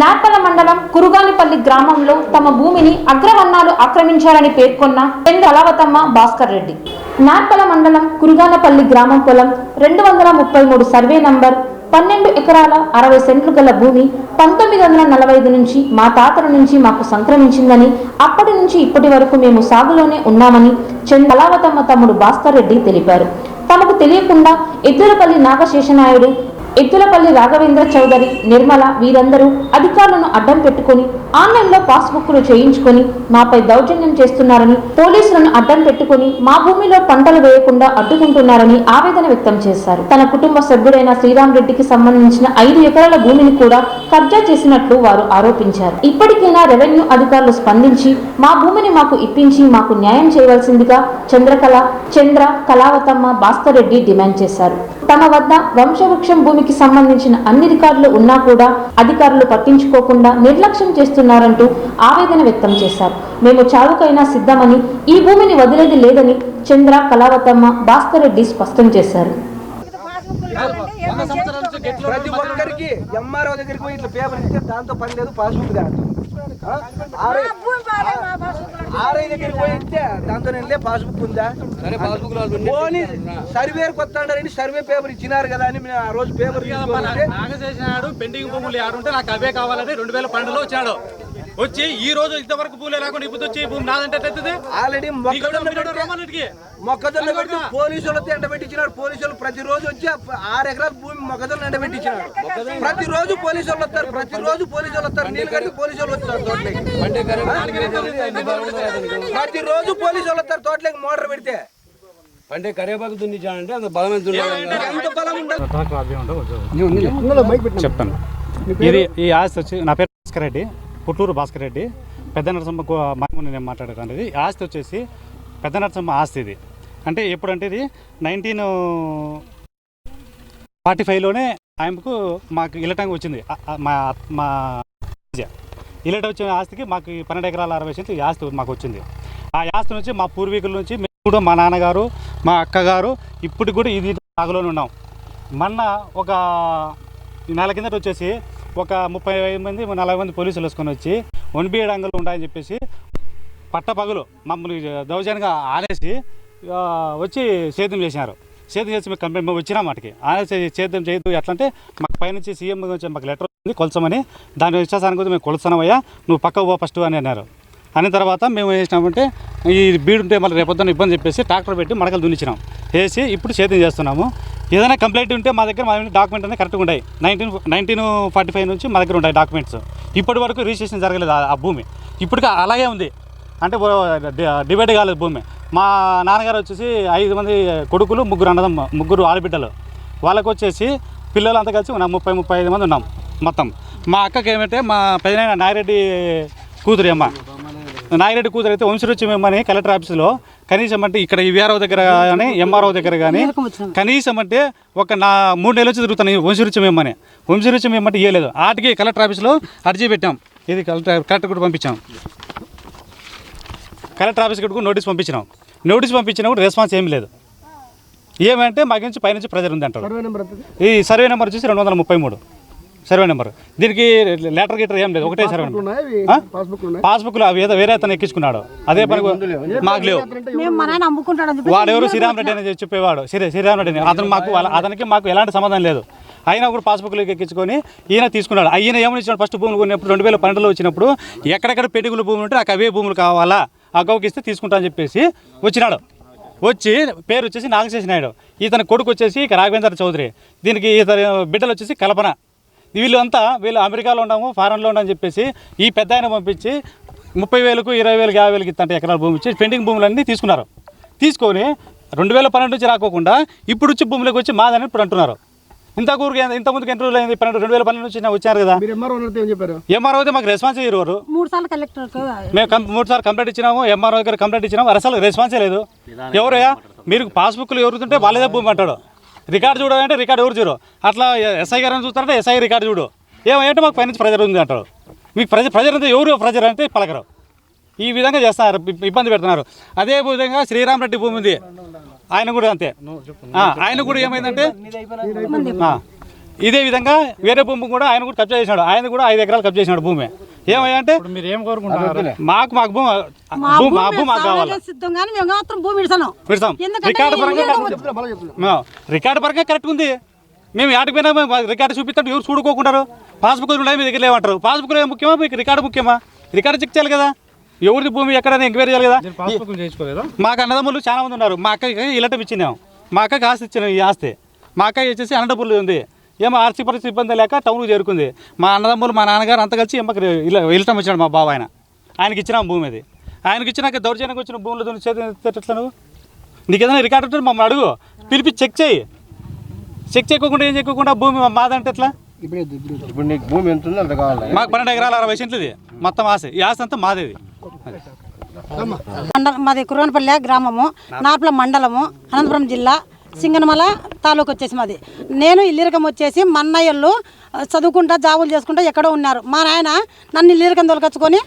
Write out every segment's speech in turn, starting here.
నార్పల మండలం కురుగానిపల్లి గ్రామంలో తమ భూమిని అగ్రవర్ణాలు ఆక్రమించారని పేర్కొన్న పెంద కళావతమ్మ భాస్కర్ రెడ్డి. నార్పల మండలం కురుగానపల్లి గ్రామం పొలం రెండు వందల ముప్పై మూడు సర్వే నంబర్ పన్నెండు ఎకరాల అరవై సెంట్లు గల భూమి పంతొమ్మిది వందల నలభై ఐదు నుంచి మా తాతల నుంచి మాకు సంక్రమించిందని అప్పటి నుంచి ఇప్పటి వరకు మేము సాగులోనే ఉన్నామని చెంద అలావతమ్మ తమ్ముడు భాస్కర్ రెడ్డి తెలిపారు. తమకు తెలియకుండా ఎద్దులపల్లి నాగశేషనాయుడు ఎద్దులపల్లి రాఘవేంద్ర చౌదరి నిర్మల వీరందరూ అధికారులను అడ్డం పెట్టుకుని ఆన్లైన్లో పాస్బుక్లు చేయించుకొని మాపై దౌర్జన్యం చేస్తున్నారని పోలీసులను అడ్డం పెట్టుకుని మా భూమిలో పంటలు వేయకుండా అడ్డుకుంటున్నారని ఆవేదన వ్యక్తం చేశారు. తన కుటుంబ సభ్యుడైన శ్రీరామ్ రెడ్డికి సంబంధించిన ఐదు ఎకరాల భూమిని కూడా కబ్జా చేసినట్లు వారు ఆరోపించారు. ఇప్పటికైనా రెవెన్యూ అధికారులు స్పందించి మా భూమిని మాకు ఇప్పించి మాకు న్యాయం చేయవలసిందిగా చంద్రకళ చంద్ర కళావతమ్మ భాస్కర్ రెడ్డి డిమాండ్ చేశారు. తమ వద్ద వంశవృక్షం భూమి భూమికి సంబంధించిన అన్ని రికార్డులు ఉన్నా కూడా అధికారులు పట్టించుకోకుండా నిర్లక్ష్యం చేస్తున్నారంటూ ఆవేదన వ్యక్తం చేశారు. మేము చావుకైనా సిద్ధమని ఈ భూమిని వదిలేది లేదని చంద్ర కళావతమ్మ భాస్కర్ రెడ్డి స్పష్టం చేశారు. ప్రతి ఒక్కరికి ఎంఆర్ఓ దగ్గరికి పోయి ఇట్లా పేపర్ ఇస్తే దాంతో పని లేదు పాస్బుక్ దాంట్లో ఆర్ఐ దగ్గరికి పోయి ఇస్తే దాంతో నేను పాస్బుక్ ఉందా? సరే పాస్బుక్ పోనీ సర్వే కొత్తాడని సర్వే పేపర్ ఇచ్చినారు కదా అని మేము ఆ రోజు పేపర్ తీసుకొని నాగశేషనాడు పెండింగ్ భూములు ఆడుంటే నాకు అవే కావాలని రెండు వేల పన్నెండులో వచ్చాడు వచ్చి ఈ రోజు ఇంతవరకు భూలే లేకుండా ఇప్పుడు వచ్చి ఈ భూమి నాదంటే? ఆల్రెడీ మొక్కజొన్న పెట్టి- రమ్మన్నట్టుకి. మొక్కజొన్న పెట్టి పోలీసు వాళ్ళతో ఎండబెట్టించినారు పోలీసు వాళ్ళు ప్రతిరోజు వచ్చి ఆ ఆరు ఎకరాల భూమి మొక్కజొన్న ఎండబెట్టించినారు ప్రతిరోజు పోలీసు వాళ్ళు వస్తారు. ప్రతిరోజు పోలీసు వాళ్ళు వస్తారు నీళ్ళు కట్టి పోలీసు వాళ్ళు వస్తారు తోటలోకి. ప్రతిరోజు పోలీసు వాళ్ళు వస్తారు తోటలోకి మోటార్ పెడితే. అంటే కరివేపాకు దున్నించానంటే అంత ఎంత బలం ఉండదు చెప్తాను. ఇది ఈ ఆస్తి వచ్చి నా పేరు భాస్కర్ రెడ్డి. పుట్టూరు భాస్కర్ రెడ్డి పెద్ద నరసమ్మ మామూలు నేను మాట్లాడతాను ఇది ఈ ఆస్తి వచ్చేసి పెద్ద నరసమ్మ ఆస్తి ఇది. అంటే ఎప్పుడంటే ఇది నైన్టీన్ ఫార్టీ ఫైవ్లోనే ఆయనకు మాకు ఇల్లటంగా వచ్చింది. మా మా ఇల్లట వచ్చిన ఆస్తికి మాకు పన్నెండు ఎకరాల అరవై సెంట్లు ఈ ఆస్తి మాకు వచ్చింది. ఆ ఆస్తి నుంచి మా పూర్వీకుల నుంచి మేము కూడా మా నాన్నగారు మా అక్కగారు ఇప్పటికి కూడా ఇది సాగులోనే ఉన్నాం. మొన్న ఒక నెల కిందట వచ్చేసి ఒక ముప్పై ఐదు మంది నలభై మంది పోలీసులు వేసుకొని వచ్చి ఒనిబియడ్ అంగలు ఉంటాయని చెప్పేసి పట్టపగలు మమ్మల్ని దౌర్జన్యంగా ఆనేసి వచ్చి సేద్యం చేసినారు. సేద్యం చేసి మేము కంప్లైంట్ మేము వచ్చినా మాటకి ఆనేసి సేద్యం చేయదు ఎట్లా అంటే మాకు పైనుంచి సీఎం నుంచి మాకు లెటర్ ఉంది కొలసమని దాని విశ్వాసానికి మేము కొలుస్తున్నామయ్యా నువ్వు పక్కకు పో ఫస్ట్ అని అన్నారు. అన్న తర్వాత మేము ఏం చేసినామంటే ఈ బీడు ఉంటే మళ్ళీ రేపొద్దున ఇబ్బంది చెప్పేసి ట్రాక్టర్ పెట్టి మడకలు దున్నిచ్చినాం. వేసి ఇప్పుడు సేద్యం చేస్తున్నాము. ఏదైనా కంప్లైంట్ ఉంటే మా దగ్గర మా డాక్యుమెంట్ అనేది కరెక్ట్గా ఉంటాయి నైన్టీన్ నైన్టీన్ ఫార్టీ ఫైవ్ నుంచి మా దగ్గర ఉంటాయి డాక్యుమెంట్స్. ఇప్పటి వరకు రిజిస్ట్రేషన్ జరగలేదు ఆ- భూమి. ఇప్పటికీ అలాగే ఉంది. అంటే డివైడ్ కాలేదు భూమి. మా నాన్నగారు వచ్చేసి ఐదు మంది కొడుకులు ముగ్గురు అన్నదమ్మ ముగ్గురు ఆడబిడ్డలు. వాళ్ళకు వచ్చేసి పిల్లలంతా కలిసి ఉన్నాం. ముప్పై ముప్పై ఐదు మంది ఉన్నాం మొత్తం. మా అక్కకి ఏమంటే మా పెదనాయన నాగిరెడ్డి కూతురు అమ్మ. నాగిరెడ్డి కూతురు అయితే వంశరుచి మేమని కలెక్టర్ ఆఫీసులో కనీసం అంటే ఇక్కడ ఈవీఆర్ఓ దగ్గర కానీ ఎంఆర్ఓ దగ్గర కానీ కనీసం అంటే ఒక నా మూడు నెలల నుంచి తిరుగుతాను వంశరుచి మేమని. వంశరుచి మేమంటే ఇవ్వలేదు ఆటికి కలెక్టర్ ఆఫీసులో అర్జీ పెట్టాం. ఇది కలెక్టర్ కలెక్టర్ కూడా పంపించాం. కలెక్టర్ ఆఫీస్ కూడా నోటీస్ పంపించినాం. నోటీస్ పంపించినా కూడా రెస్పాన్స్ ఏమీ లేదు. ఏమంటే మా నుంచి పైనుంచి ప్రెజర్ ఉంది అంటారు. ఈ సర్వే నెంబర్ వచ్చేసి రెండు వందల ముప్పై మూడు. Survey number. దీనికి లెటర్ గిటర్ ఏం లేదు ఒకటే సర్వే నెంబర్. పాస్బుక్లు అవి ఏదో వేరే అతను ఎక్కించుకున్నాడు. అదే పని మాకు లేవు. వాడెవరు శ్రీరామ్ రెడ్డి అనేది చెప్పేవాడు. శ్రీ శ్రీరామ్ రెడ్డి అని. అతను మాకు వాళ్ళ- అతనికి మాకు ఎలాంటి సంబంధం లేదు. అయినా కూడా పాస్బుక్లు ఎక్కించుకొని ఈయన తీసుకున్నాడు. ఆయన ఏమని ఇచ్చినాడు? ఫస్ట్ భూములు కొన్నప్పుడు రెండు వేల పన్నెండులో వచ్చినప్పుడు ఎక్కడెక్కడ పెట్టుకుల భూములు ఉంటే నాకు అవే భూములు కావాలా? ఆ గౌకి ఇస్తే తీసుకుంటా అని చెప్పేసి వచ్చినాడు. వచ్చి పేరు వచ్చేసి నాగశేషి నాయుడు. ఇతని కొడుకు వచ్చేసి ఇక రాఘవేంద్ర చౌదరి. దీనికి ఇతని బిడ్డలు వచ్చేసి కల్పన. వీళ్ళు అంతా వీళ్ళు అమెరికాలో ఉన్నాము ఫారెన్లో ఉన్నామని చెప్పేసి ఈ పెద్ద ఆయన పంపించి ముప్పై వేలకు ఇరవై వేలకు యాభై వేలకు ఇస్తంటే ఎకరాల భూమి ఇచ్చి పెండింగ్ భూములన్నీ తీసుకున్నారు. తీసుకొని రెండు వేల పన్నెండు నుంచి రాకోకుండా ఇప్పుడు వచ్చి భూములకు వచ్చి మాదని ఇప్పుడు అంటున్నారు. ఇంత ఊరికి ఇంత ముందుకు ఎన్ని రోజులు అయింది? పన్నెండు రెండు వేల పన్నెండు నుంచి వచ్చారు కదా. ఎంఆర్ఓ అయితే మాకు రెస్పాన్స్ ఇయ్యరు వారు మూడు సార్లు కలెక్టర్ మేము కం- మూడు సార్లు కంప్లైంట్ ఇచ్చినాము ఎంఆర్ఓ దగ్గర కంప్లైంట్ ఇచ్చినాము అసలు రెస్పాన్సే లేదు. ఎవరయ్యా? మీరు పాస్బుక్లు ఎవరుతుంటే వాళ్ళదే భూమి అంటాడు. రికార్డు చూడాలంటే రికార్డు ఎవరు చూడు? అట్లా ఎస్ఐ గారిని చూస్తారంటే ఎస్ఐ రికార్డు చూడు. ఏమంటే మాకు పైనుంచి ప్రెజర్ ఉంది అంటాడు మీకు ప్రెజర్ ప్రెజర్ అంటే ఎవరు ప్రెజర్ అంటే పలకరు. ఈ విధంగా చేస్తున్నారు ఇబ్- ఇబ్బంది పెడుతున్నారు. అదే విధంగా శ్రీరామ్ రెడ్డి భూమి ఉంది. ఆయన కూడా అంతే. ఆయన కూడా ఏమైందంటే ఇదే విధంగా వేరే భూమి కూడా ఆయన కూడా కబ్జా చేసినాడు. ఆయన కూడా ఐదు ఎకరాలు కబ్జా చేసినాడు భూమి. ఏమయ్యా అంటే మీరు ఏం కోరుకుంటున్నారు? మాకు మాకు భూమి మా భూమి మాకు కావాలి. రికార్డు పరంగా రికార్డు పరంగా కరెక్ట్ ఉంది. మేము ఆటికి పోయినా మేము రికార్డు చూపిస్తాడు ఎవరు చూడుకోకుంటారు పాస్బుక్ ఉన్నాయి మీ దగ్గర లేవంటారు. పాస్బుక్లో ఏం ముఖ్యమా మీకు రికార్డు ముఖ్యమా? రికార్డు చెక్ చేయాలి కదా. ఎవరిది భూమి ఎక్కడైనా ఎంక్వైరీ చేయాలి కదా. మాకు అన్నదమ్ములు చాలా మంది ఉన్నారు. మా అక్కకి ఇలటం ఇచ్చినాం. మా అక్కకి ఆస్తి ఇచ్చిన ఈ ఆస్తి. మా అక్క వచ్చేసి అనంతపురంలో ఉంది. ఏమో ఆర్థిక పరిస్థితి ఇబ్బంది లేక టౌన్కి చేరుకుంది. మా అన్నదమ్ములు మా నాన్నగారు అంతా కలిసి ఎమ్మకి ఇలా ఇలటం ఇచ్చాడు మా బావ ఆయన ఆయనకి ఇచ్చినాం భూమి అది. ఆయనకి ఇచ్చినాక దౌర్జన్యంగా వచ్చిన భూములు దున్ని చేతి ఎట్లా నువ్వు? నీకు ఏదైనా రికార్డు ఉంటే మమ్మల్ని అడుగు. పిలిపి చెక్ చేయి. చెక్ చేయకుండా ఏం చేయకుండా భూమి మా- మాదంటే ఎట్లా? ఇప్పుడు నీకు భూమి ఎంత ఉందో? అంత కావాలి మాకు పన్నెండు ఎకరాల అరవై సెంట్లది మొత్తం ఆస్తి ఈ ఆస్తి అంతా మాదేది మండలం మాది కురవనపల్లె గ్రామము. నార్పల మండలము అనంతపురం జిల్లా. సింగనమల తాలూకు వచ్చేసి మాది. నేను ఇల్లిరకం వచ్చేసి మా చదువుకుంటా జాబులు చేసుకుంటా ఎక్కడో ఉన్నారు. మా నాయన నన్ను ఇల్లిరకం తొలకొచ్చుకొని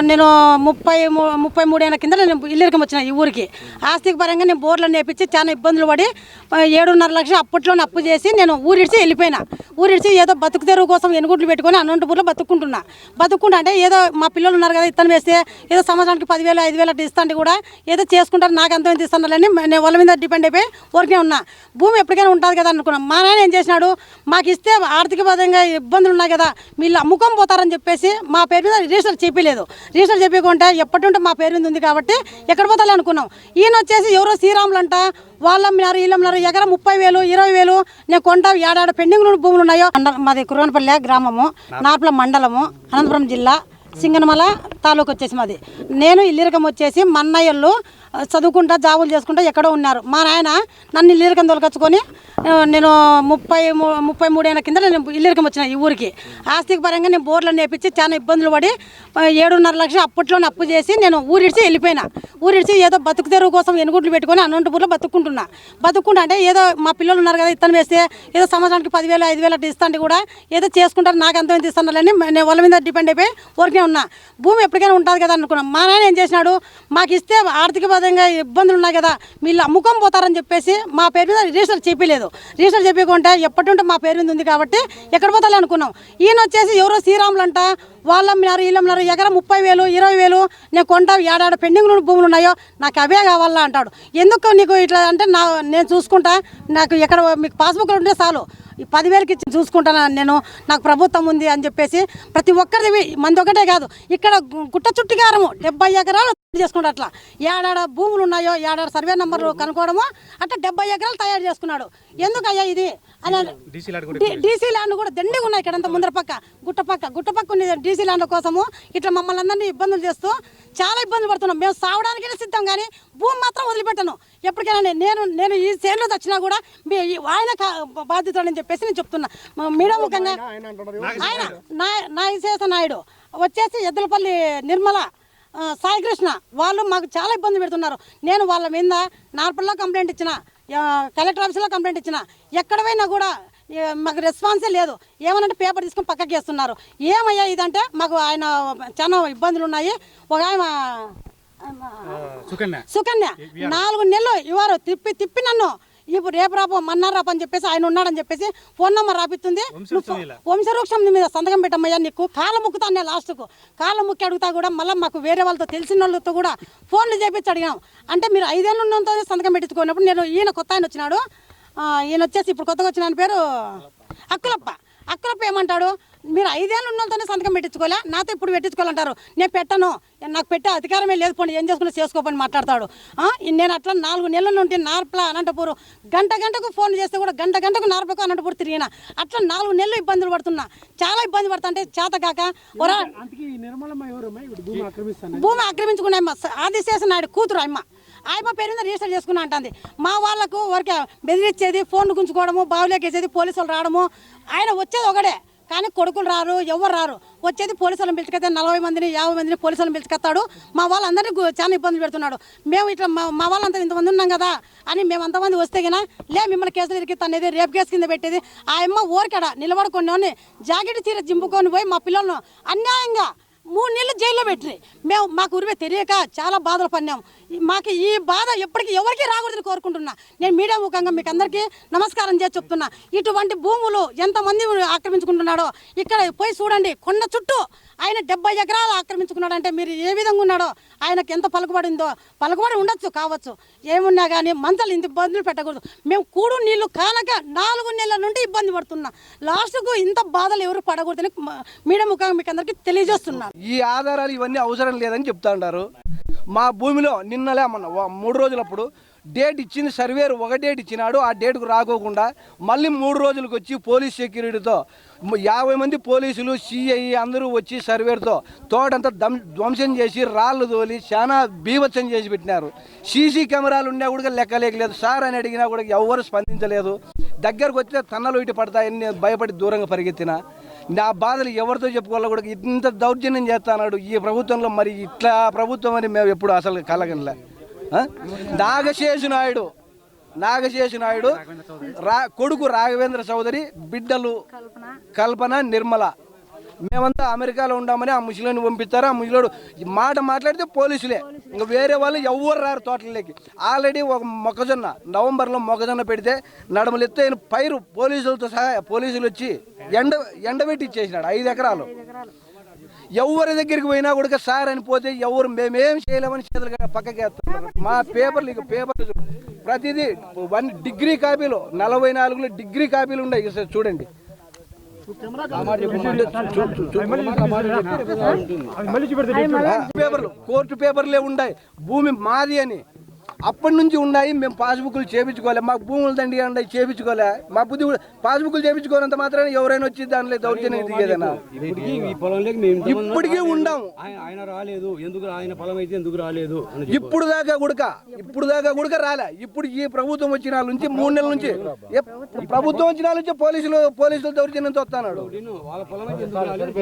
నేను ముప్పై మూ- ముప్పై మూడేళ్ళ కింద నేను ఇల్లిరకం వచ్చిన ఈ ఊరికి. ఆస్తికి పరంగా నేను బోర్లు నేర్పించి చాలా ఇబ్బందులు పడి ఏడున్నర లక్షలు అప్పట్లోనే అప్పు చేసి నేను ఊరిడిచి వెళ్ళిపోయినా. ఊరిడిచి ఏదో బతుకు తెరువు కోసం ఎనుగుడ్లు పెట్టుకొని అనంతపూర్లో బతుక్కుంటున్నా. బతుక్కుంటా అంటే ఏదో మా పిల్లలు ఉన్నారు కదా ఇత్తనం వేస్తే ఏదో సంవత్సరానికి పదివేలు ఐదు వేలు అట్లా ఇస్తాండి కూడా ఏదో చేసుకుంటారు నాకు ఎంతో ఇంత ఇస్తానని నేను వాళ్ళ మీద డిపెండ్ అయిపోయి ఊరికే ఉన్నా. భూమి ఎప్పటికైనా ఉంటుంది కదా అనుకున్నాం. మా నాయన ఏం చేసినాడు? మాకు ఇస్తే ఆర్థిక పరంగా ఇబ్బందులు ఉన్నాయి కదా వీళ్ళు అమ్ముకొని పోతారని చెప్పేసి మా పేరు మీద రిజిస్టర్ చెప్పలేదు రిజిస్టర్ చెప్పకుండా ఎప్పటి మా పేరు మీద ఉంది కాబట్టి ఎక్కడ పోతాలి అనుకున్నాం. ఈయన వచ్చేసి ఎవరో శ్రీరాములు అంట వాళ్ళు అమ్మినారు వీళ్ళు అమ్మినారు ఎకరం ముప్పై వేలు ఇరవై వేలు నేను కొండ ఏడాడ పెండింగ్ భూములు ఉన్నాయో? మాది కురవనపల్లె గ్రామము నార్పల మండలము అనంతపురం జిల్లా సింగనమల తాలూకు వచ్చేసి మాది. నేను ఇల్లిరకం వచ్చేసి మా చదువుకుంటా జాబులు చేసుకుంటా ఎక్కడో ఉన్నారు. మా నాయన నన్ను ఇల్లిరకం తొలకొచ్చుకొని నేను ముప్పై మూ- ముప్పై మూడేళ్ళ కింద నేను ఇల్లిరకం వచ్చిన ఈ ఊరికి. ఆస్తిక పరంగా నేను బోర్లు నేర్పించి చాలా ఇబ్బందులు పడి ఏడున్నర లక్షలు అప్పట్లోనే అప్పు చేసి నేను ఊరిడిచి వెళ్ళిపోయినా. ఊరిడిచి ఏదో బతుకు తెరువు కోసం ఎనుగుడ్లు పెట్టుకొని అనంతపూర్లో బతుకుంటున్నా బతుకుంటా అంటే ఏదో మా పిల్లలు ఉన్నారు కదా ఇత్తనం వేస్తే ఏదో సంవత్సరానికి పదివేలు ఐదు వేలు అట్లా ఇస్తాంటే కూడా ఏదో చేసుకుంటారు నాకు ఎంతో ఇంత నేను వాళ్ళ మీద డిపెండ్ అయిపోయి ఊరికే ఉన్నా. భూమి ఎప్పటికైనా ఉంటుంది కదా అనుకున్నాం. మా నాయన ఏం చేసినాడు? మాకు ఇస్తే ఆర్థిక పరంగా ఇబ్బందులు ఉన్నాయి కదా వీళ్ళు అమ్ముకొని పోతారని చెప్పేసి మా పేరు మీద రిజిస్టర్ చెప్పలేదు రిజిస్టర్ చెప్పకుండా ఎప్పటి మా పేరు మీద ఉంది కాబట్టి ఎక్కడ పోతాలి అనుకున్నాం. ఈయన వచ్చేసి ఎవరో శ్రీరాములు అంట వాళ్ళు అమ్మినారు వీళ్ళు అమ్మినారు ఎకరం ముప్పై వేలు ఇరవై వేలు నేను కొంట ఏడాడ పెండింగ్ భూములు ఉన్నాయో నాకు అవే కావాలా అంటాడు. ఎందుకు నీకు ఇట్లా అంటే నా నేను చూసుకుంటా నాకు ఎక్కడ మీకు పాస్బుక్లు ఉంటే చాలు. ఈ పదివేలకి ఇచ్చి చూసుకుంటాను నేను? నాకు ప్రభుత్వం ఉంది అని చెప్పేసి ప్రతి ఒక్కరిది మంది ఒకటే కాదు. ఇక్కడ గుట్ట చుట్టుకారము డెబ్బై ఎకరాలు చేసుకుంటాడు అట్లా? ఏడాడ భూములు ఉన్నాయో ఏడాడ సర్వే నెంబర్ కనుక్కోవడము అట్లా డెబ్బై ఎకరాలు తయారు చేసుకున్నాడు. ఎందుకయ్యా ఇది? అని డీసీ ల్యాండ్ కూడా దండిగా ఉన్నాయి ఇక్కడ అంతా ముందర పక్క గుట్ట పక్క. గుట్ట పక్క ఉంది డీసీ ల్యాండ్ కోసము ఇట్లా మమ్మల్ని అందరినీ ఇబ్బందులు చేస్తూ చాలా ఇబ్బందులు పడుతున్నాం. మేము సావడానికైనా సిద్ధం కానీ భూమి మాత్రం వదిలిపెట్టను. ఎప్పటికైనా నేను- నేను ఈ సేన్లో వచ్చినా కూడా మీ ఈ- ఆయన కా- బాధితుడని చెప్పేసి నేను చెప్తున్నా. మీడియా ముఖంగా ఆయన నా నాయుడు వచ్చేసి ఎద్దలపల్లి నిర్మల సాయికృష్ణ వాళ్ళు మాకు చాలా ఇబ్బంది పెడుతున్నారు. నేను వాళ్ళ మీద నార్పల్లో కంప్లైంట్ ఇచ్చిన కలెక్టర్ ఆఫీస్లో కంప్లైంట్ ఇచ్చిన. ఎక్కడ పోయినా కూడా మాకు రెస్పాన్సే లేదు. ఏమనంటే పేపర్ తీసుకొని పక్కకి వేస్తున్నారు. ఏమయ్యా ఇదంటే మాకు ఆయన చాలా ఇబ్బందులు ఉన్నాయి. ఒక ఆయన సుకన్య. సుకన్య నాలుగు నెలలు ఇవ్వరు తిప్పి తిప్పి నన్ను ఇప్పుడు రేపు రాపో మన్నారు రాపో అని చెప్పేసి ఆయన ఉన్నాడని చెప్పేసి ఫోన్ నెంబర్ రాపిస్తుంది. వంశవృక్షం మీద సంతకం పెట్టమ్మయ్యా నీకు. కాళ్ళ ముక్కుతాను లాస్ట్కు. కాళ్ళ ముక్కి అడుగుతా కూడా మళ్ళీ మాకు వేరే వాళ్ళతో తెలిసిన వాళ్ళతో కూడా ఫోన్లు చేపించి అడిగాం. అంటే మీరు ఐదేళ్ళు ఉన్నంతో సంతకం పెట్టించుకున్నప్పుడు నేను ఈయన కొత్త ఆయన వచ్చినాడు. ఈయన వచ్చేసి ఇప్పుడు కొత్తగా వచ్చిన పేరు అక్కులప్ప. అక్కులప్ప ఏమంటాడు? మీరు ఐదేళ్ళు ఉన్నతోనే సంతకం పెట్టించుకోలే? నాతో ఇప్పుడు పెట్టించుకోవాలంటారు. నేను పెట్టను. నాకు పెట్టే అధికారమే లేదు. పోండి ఏం చేసుకుని చేసుకోపని మాట్లాడతాడు. నేను అట్లా నాలుగు నెలల నుండి నార్పల అనంతపూర్ గంట గంటకు ఫోన్ చేస్తే కూడా గంట గంటకు నార్పకు అనంతపూర్ తిరిగిన. అట్లా నాలుగు నెలలు ఇబ్బందులు పడుతున్నా. చాలా ఇబ్బంది పడుతుంటే చేత కాక. భూమి ఆక్రమించుకున్న అమ్మ. ఆదిశేష నాయుడు కూతురు అమ్మ. ఆయమ్మ పేరు మీద రిజిస్టర్ చేసుకున్నా అంటుంది. మా వాళ్ళకు ఊరికే బెదిరించేది ఫోన్ గుంజుకోవడము బావులేకేసేది పోలీసులు రావడము. ఆయన వచ్చేది ఒకడే. కానీ కొడుకులు రారు ఎవరు రారు. వచ్చేది పోలీసులను పిలుచుకెళ్తే నలభై మందిని యాభై మందిని పోలీసులను పిలుచుకెత్తాడు మా వాళ్ళందరినీ చాలా ఇబ్బంది పెడుతున్నాడు. మేము ఇట్లా మా మా వాళ్ళంతా ఇంతమంది ఉన్నాం కదా అని మేము అంతమంది వస్తే గినా లే మిమ్మల్ని కేసులు ఇరికిస్తానేది రేపు కేసు కింద పెట్టేది. ఆ అమ్మ ఊరికడ నిలబడుకొని జాకెట్ చీర జింపుకొని పోయి మా పిల్లలను అన్యాయంగా మూడు నెలలు జైల్లో పెట్టినాయి. మేము మాకు ఉరివే తెలియక చాలా బాధలు పడినాం. ఈ- మాకు ఈ బాధ ఎప్పటికీ ఎవరికి రాకూడదని కోరుకుంటున్నా. నేను మీడియా ముఖంగా మీకు అందరికీ నమస్కారం చేసి చెప్తున్నా. ఇటువంటి భూములు ఎంతమంది ఆక్రమించుకుంటున్నాడో ఇక్కడ పోయి చూడండి. కొండ చుట్టూ ఆయన డెబ్బై ఎకరాలు ఆక్రమించుకున్నాడు అంటే మీరు ఏ విధంగా ఉన్నాడో ఆయనకి ఎంత పలుకుబడిందో పలుకుబడి ఉండొచ్చు కావచ్చు. ఏమున్నా కానీ మంతలు ఇంత ఇబ్బందులు పెట్టకూడదు. మేము కూడు నీళ్ళు కానక నాలుగు నెలల నుండి ఇబ్బంది పడుతున్నా. లాస్ట్కు ఇంత బాధలు ఎవరు పడకూడదని మీడియా ముఖంగా మీకు అందరికీ తెలియజేస్తున్నాను ఈ ఆధారాలు ఇవన్నీ అవసరం లేదని చెప్తాంటారు మా భూమిలో నిన్నలే మొన్న మూడు రోజులప్పుడు డేట్ ఇచ్చింది సర్వేరు ఒక డేట్ ఇచ్చినాడు ఆ డేట్కు రాకోకుండా మళ్ళీ మూడు రోజులకు వచ్చి పోలీస్ సెక్యూరిటీతో యాభై మంది పోలీసులు సిఐ అందరూ వచ్చి సర్వేర్తో తోటంతా దం ధ్వంసం చేసి రాళ్ళు తోలి చాలా బీభత్సం చేసి పెట్టినారు. సీసీ కెమెరాలు ఉన్నా కూడా లెక్కలేకలేదు. సార్ అని అడిగినా కూడా ఎవరు స్పందించలేదు. దగ్గరకు వస్తే తన్నలు ఇటు పడతాయని నేను భయపడి దూరంగా పరిగెత్తిన. నా బాధలు ఎవరితో చెప్పుకోవాలో కూడా ఇంత దౌర్జన్యం చేస్తాడు ఈ ప్రభుత్వంలో మరి ఇట్లా ప్రభుత్వం అని మేము ఎప్పుడు అసలు కలగనలే? నాగశేషు నాయుడు నాగశేషు నాయుడు రా కొడుకు రాఘవేంద్ర చౌదరి బిడ్డలు కల్పన నిర్మల. మేమంతా అమెరికాలో ఉండామని ఆ ముసలిని పంపిస్తారు. ఆ ముసలిడు మాట మాట్లాడితే పోలీసులే. ఇంకా వేరే వాళ్ళు ఎవరు రారు తోటలకి ఆల్రెడీ ఒక మొక్కజొన్న నవంబర్లో మొక్కజొన్న పెడితే నడుమలు ఎత్తైన పైరు పోలీసులతో సహా పోలీసులు వచ్చి ఎండ ఎండబెట్టి ఇచ్చేసినాడు ఐదు ఎకరాలు. ఎవరి దగ్గరికి పోయినా కూడా సార్ అని పోతే ఎవరు మేమేం చేయలేమని చేతులు పక్కకేస్తున్నారు మా పేపర్లు ఇక పేపర్లు ప్రతిదీ వన్ డిగ్రీ కాపీలు నలభై నాలుగులో డిగ్రీ కాపీలు ఉన్నాయి. సార్ చూడండి. కోర్టు పేపర్లే ఉన్నాయి భూమి మాది అని. అప్పటి నుంచి ఉన్నాయి మేము పాస్బుక్లు చేపించుకోలే మాకు భూములు దండి ఉన్నాయి చేపించుకోలే. మా బుద్ధి కూడా పాస్బుక్లు చేపించుకోనంత మాత్రాన ఎవరైనా వచ్చి దాంట్లో దౌర్జన్యం దిగేదన్నా ఇప్పటికీ ఉండాము ఆయన రాలేదు. ఎందుకు ఆయన పొలం అయితే ఎందుకు రాలేదు. ఇప్పుడు దాకా గుడక ఇప్పుడు దాకా గుడక రాలే. ఇప్పుడు ఈ ప్రభుత్వం వచ్చిన నుంచి మూడు నెలల నుంచి ప్రభుత్వం వచ్చిన నుంచి పోలీసులు పోలీసులు దౌర్జన్యంతో వస్తున్నాడు వాళ్ళ పొలం అయితే ఎందుకు రాలేదు?